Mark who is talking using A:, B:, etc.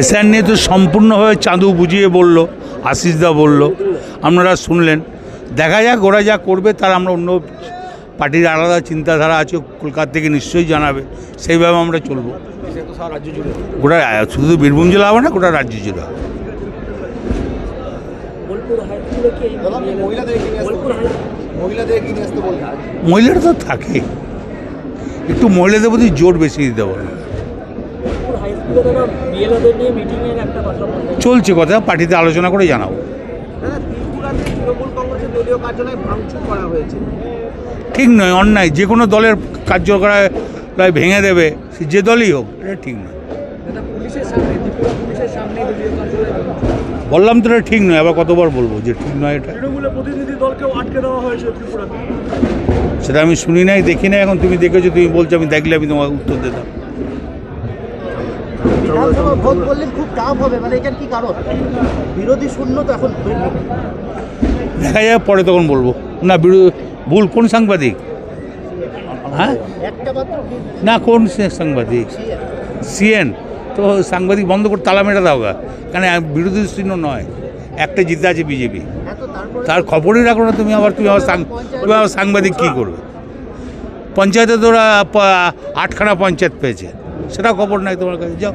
A: SR নিয়ে তো সম্পূর্ণভাবে চাঁদু বুঝিয়ে বলল, আশিসদা বলল। আপনারা শুনলেন। দেখা যাক ওরা যা করবে, তার আমরা অন্য পার্টির আলাদা চিন্তাধারা আছে, কলকাতা থেকে নিশ্চয়ই জানাবে। সেইভাবে আমরা চলবো। গোটা, শুধু বীরভূম জেলা হবে না, গোটা রাজ্য জেলা মহিলারা তো থাকে। একটু মহিলাদের প্রতি জোর বেশি দিতে পারে চলছে কথা পার্টিতে আলোচনা করে জানাব
B: দাদা ত্রিপুরাতে তৃণমূল কংগ্রেসের দলীয় কার্যালয় ভাঙচুর করা হয়েছে।
A: ঠিক নয় অন্যায়। যে কোনো দলের কার্যকলাপ ভেঙে দেবে সে যে দলই হোক এটা ঠিক নয়।
B: দাদা পুলিশের সামনে ত্রিপুরা পুলিশের সামনে দলীয় কার্যালয় ভাঙচুর।
A: বললাম তো এটা ঠিক নয় আবার কতবার বলব যে ঠিক নয় এটা?
C: তৃণমূলের প্রতিনিধি দলকেও আটকে দেওয়া হয়েছে ত্রিপুরাতে।
A: সেটা আমি শুনি নাই দেখি নাই। এখন তুমি দেখেছ তুমি বলছো আমি দেখলে আমি তোমাকে উত্তর দিতাম।
D: বিধানসভা ভোট করলেন খুব টাফ হবে মানে এটার কি কারণ? বিরোধী শূন্য তো এখন
A: দেখা যাবে পরে তখন বলব। না ভুল কোন সাংবাদিক? হ্যাঁ? না কোন সাংবাদিক? সিএন। তো সাংবাদিক বন্ধ করে তালা মেটা দাও গা। কেন বিরোধী চিহ্ন নয় একটা জিতে আছে বিজেপি।
D: তারপরে?
A: তার খবরই রাখো না তুমি আবার তুমি আবার তুমি আবার সাংবাদিক কী করবে? পঞ্চায়েতে তোরা আটখানা পঞ্চায়েত পেয়েছে। সেটা খবর নাই তোমার কাছে। যাও।